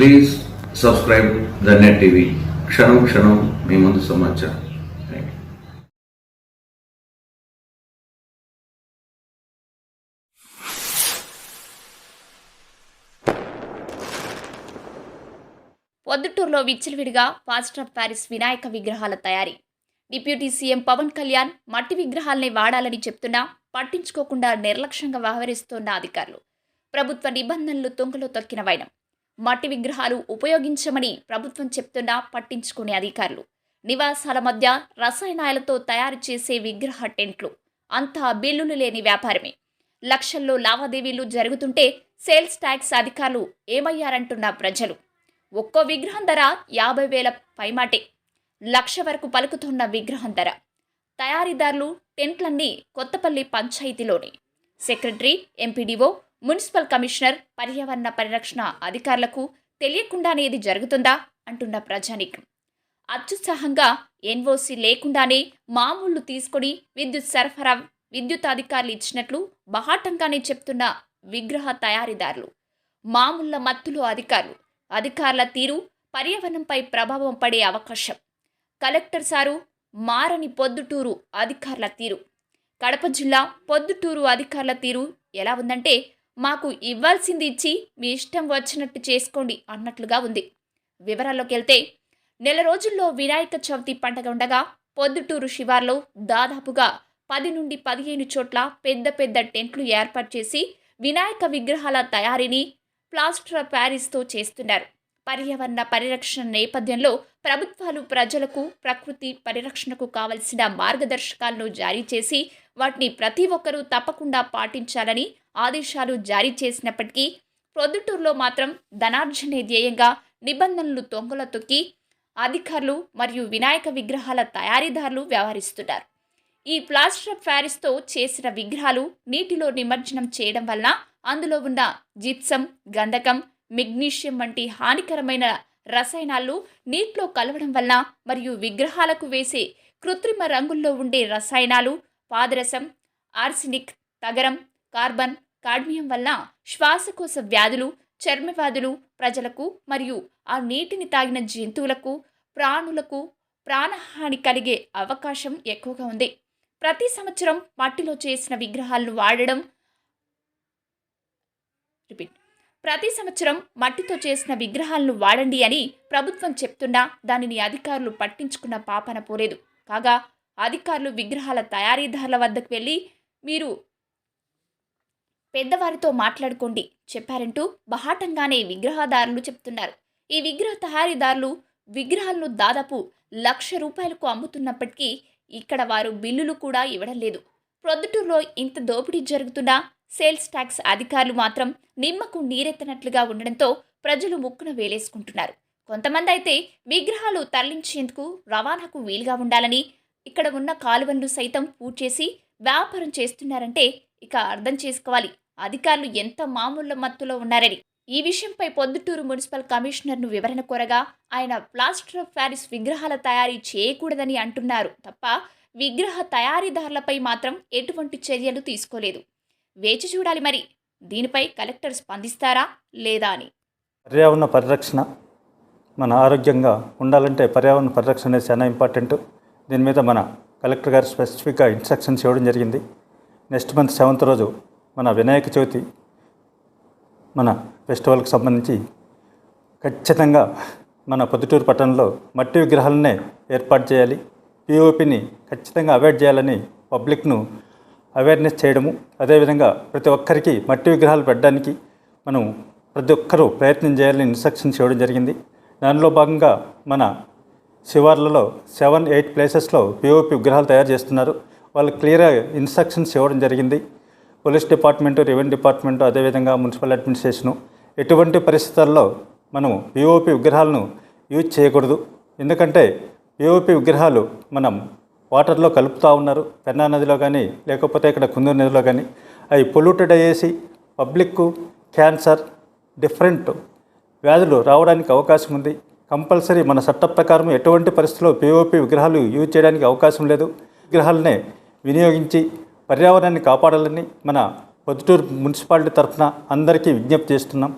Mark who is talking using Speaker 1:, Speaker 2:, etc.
Speaker 1: Please subscribe the net TV క్షణం క్షణం మీ ముందు సమాచారం.
Speaker 2: పొద్దుటూరులో విచ్చలవిడిగా పాస్టర్ ఆఫ్ ప్యారిస్ వినాయక విగ్రహాల తయారీ. డిప్యూటీ సీఎం పవన్ కళ్యాణ్ మట్టి విగ్రహాలనే వాడాలని చెప్తున్నా పట్టించుకోకుండా నిర్లక్ష్యంగా వ్యవహరిస్తోన్న అధికారులు. ప్రభుత్వ నిబంధనలు తొంగలో తొక్కిన వైనం. మట్టి విగ్రహాలు ఉపయోగించమని ప్రభుత్వం చెప్తున్నా పట్టించుకునే అధికారులు. నివాసాల మధ్య రసాయనాలతో తయారు చేసే విగ్రహ టెంట్లు. అంతా బిల్లులు లేని వ్యాపారమే. లక్షల్లో లావాదేవీలు జరుగుతుంటే సేల్స్ ట్యాక్స్ అధికారులు ఏమయ్యారంటున్న ప్రజలు. ఒక్కో విగ్రహం ధర యాభై వేల పైమాటే. లక్ష వరకు పలుకుతున్న విగ్రహం ధర. తయారీదారులు టెంట్లన్నీ కొత్తపల్లి పంచాయతీలోని. సెక్రటరీ ఎంపీడీఓ మున్సిపల్ కమిషనర్ పర్యావరణ పరిరక్షణ అధికారులకు తెలియకుండానే ఇది జరుగుతుందా? అంటున్న ప్రజానీకం. అత్యుత్సాహంగా ఎన్ఓసి లేకుండానే మామూళ్ళు తీసుకొని విద్యుత్ సరఫరా విద్యుత్ అధికారులు ఇచ్చినట్లు బహాటంగానే చెప్తున్న విగ్రహ తయారీదారులు. మామూళ్ళ మత్తులో అధికారులు. అధికారుల తీరు పర్యావరణంపై ప్రభావం పడే అవకాశం. కలెక్టర్ సారు మారని పొద్దుటూరు అధికారుల తీరు. కడప జిల్లా పొద్దుటూరు అధికారుల తీరు ఎలా ఉందంటే మాకు ఇవ్వాల్సింది ఇచ్చి మీ ఇష్టం వచ్చినట్టు చేసుకోండి అన్నట్లుగా ఉంది. వివరాల్లోకి వెళ్తే నెల రోజుల్లో వినాయక చవితి పండగ ఉండగా పొద్దుటూరు శివార్లో దాదాపుగా పది నుండి పదిహేను చోట్ల పెద్ద పెద్ద టెంట్లు ఏర్పాటు చేసి వినాయక విగ్రహాల తయారీని ప్లాస్టర్ ప్యారిస్తో చేస్తున్నారు. పర్యావరణ పరిరక్షణ నేపథ్యంలో ప్రభుత్వాలు ప్రజలకు ప్రకృతి పరిరక్షణకు కావలసిన మార్గదర్శకాలను జారీ చేసి వాటిని ప్రతి ఒక్కరూ తప్పకుండా పాటించాలని ఆదేశాలు జారీ చేసినప్పటికీ ప్రొద్దుటూరులో మాత్రం ధనార్జనే ధ్యేయంగా నిబంధనలు తొంగల తొక్కి అధికారులు మరియు వినాయక విగ్రహాల తయారీదారులు వ్యవహరిస్తున్నారు. ఈ ప్లాస్టర్ ఆఫ్ ప్యారిస్తో చేసిన విగ్రహాలు నీటిలో నిమజ్జనం చేయడం వలన అందులో ఉన్న జిప్సం గంధకం మెగ్నీషియం వంటి హానికరమైన రసాయనాలు నీటిలో కలవడం వలన మరియు విగ్రహాలకు వేసే కృత్రిమ రంగుల్లో ఉండే రసాయనాలు పాదరసం ఆర్సినిక్ తగరం కార్బన్ కాడ్మియం వల్ల శ్వాసకోశ వ్యాధులు చర్మ వ్యాధులు ప్రజలకు మరియు ఆ నీటిని తాగిన జంతువులకు ప్రాణులకు ప్రాణహాని కలిగే అవకాశం ఎక్కువగా ఉంది. ప్రతి సంవత్సరం మట్టిలో చేసిన విగ్రహాలను వాడడం రిపీట్. ప్రతి సంవత్సరం మట్టితో చేసిన విగ్రహాలను వాడండి అని ప్రభుత్వం చెప్తున్నా దానిని అధికారులు పట్టించుకున్న పాపన పోలేదు. కాగా అధికారులు విగ్రహాల తయారీదారుల వద్దకు వెళ్ళి మీరు పెద్దవారితో మాట్లాడుకోండి చెప్పారంటూ బహాటంగానే విగ్రహదారులు చెప్తున్నారు. ఈ విగ్రహ తయారీదారులు విగ్రహాలను దాదాపు లక్ష రూపాయలకు అమ్ముతున్నప్పటికీ ఇక్కడ వారు బిల్లులు కూడా ఇవ్వడం లేదు. ప్రొద్దుటూరులో ఇంత దోపిడీ జరుగుతున్నా సేల్స్ ట్యాక్స్ అధికారులు మాత్రం నిమ్మకు నీరెత్తనట్లుగా ఉండడంతో ప్రజలు ముక్కున వేలేసుకుంటున్నారు. కొంతమంది అయితే విగ్రహాలు తరలించేందుకు రవాణాకు వీలుగా ఉండాలని ఇక్కడ ఉన్న కాలువలను సైతం పూడ్చేసి వ్యాపారం చేస్తున్నారంటే ఇక అర్థం చేసుకోవాలి. అధికారులు ఎంత మామూళ్ళ మత్తులో ఉన్నారని. ఈ విషయంపై పొద్దుటూరు మున్సిపల్ కమిషనర్ను వివరణ కోరగా ఆయన ప్లాస్టర్ ఆఫ్ ప్యారిస్ విగ్రహాల తయారీ చేయకూడదని అంటున్నారు తప్ప విగ్రహ తయారీదారులపై మాత్రం ఎటువంటి చర్యలు తీసుకోలేదు. వేచి చూడాలి మరి. దీనిపై కలెక్టర్ స్పందిస్తారా లేదా అని.
Speaker 3: పర్యావరణ పరిరక్షణ మన ఆరోగ్యంగా ఉండాలంటే పర్యావరణ పరిరక్షణ అనేది చాలా ఇంపార్టెంట్. దీని మీద మన కలెక్టర్ గారు స్పెసిఫిక్గా ఇన్స్ట్రక్షన్స్ ఇవ్వడం జరిగింది. నెక్స్ట్ మంత్ సెవెంత్ రోజు మన వినాయక చవితి మన ఫెస్టివల్కి సంబంధించి ఖచ్చితంగా మన పొద్దుటూరు పట్టణంలో మట్టి విగ్రహాలనే ఏర్పాటు చేయాలి. పిఓపిని ఖచ్చితంగా అవాయిడ్ చేయాలని పబ్లిక్ను అవేర్నెస్ చేయడము అదేవిధంగా ప్రతి ఒక్కరికి మట్టి విగ్రహాలు పెట్టడానికి మనం ప్రతి ఒక్కరూ ప్రయత్నం చేయాలని ఇన్స్ట్రక్షన్స్ ఇవ్వడం జరిగింది. దానిలో భాగంగా మన శివార్లలో సెవెన్ ఎయిట్ ప్లేసెస్లో పిఓపి విగ్రహాలు తయారు చేస్తున్నారు. వాళ్ళు క్లియర్గా ఇన్స్ట్రక్షన్స్ ఇవ్వడం జరిగింది. పోలీస్ డిపార్ట్మెంటు రెవెన్యూ డిపార్ట్మెంటు అదేవిధంగా మున్సిపల్ అడ్మినిస్ట్రేషను. ఎటువంటి పరిస్థితుల్లో మనం పిఓపి విగ్రహాలను యూజ్ చేయకూడదు. ఎందుకంటే పిఓపి విగ్రహాలు మనం వాటర్లో కలుపుతూ ఉన్నారు. పెన్నా నదిలో కానీ లేకపోతే ఇక్కడ కుందూరు నదిలో కానీ. అవి పొల్యూటెడ్ అయ్యేసి పబ్లిక్ క్యాన్సర్ డిఫరెంట్ వ్యాధులు రావడానికి అవకాశం ఉంది. కంపల్సరీ మన చట్ట ప్రకారం ఎటువంటి పరిస్థితుల్లో పిఓపి విగ్రహాలు యూజ్ చేయడానికి అవకాశం లేదు. విగ్రహాలనే వినియోగించి పర్యావరణాన్ని కాపాడాలని మన పొద్దుటూరు మున్సిపాలిటీ తరఫున అందరికీ విజ్ఞప్తి చేస్తున్నాం.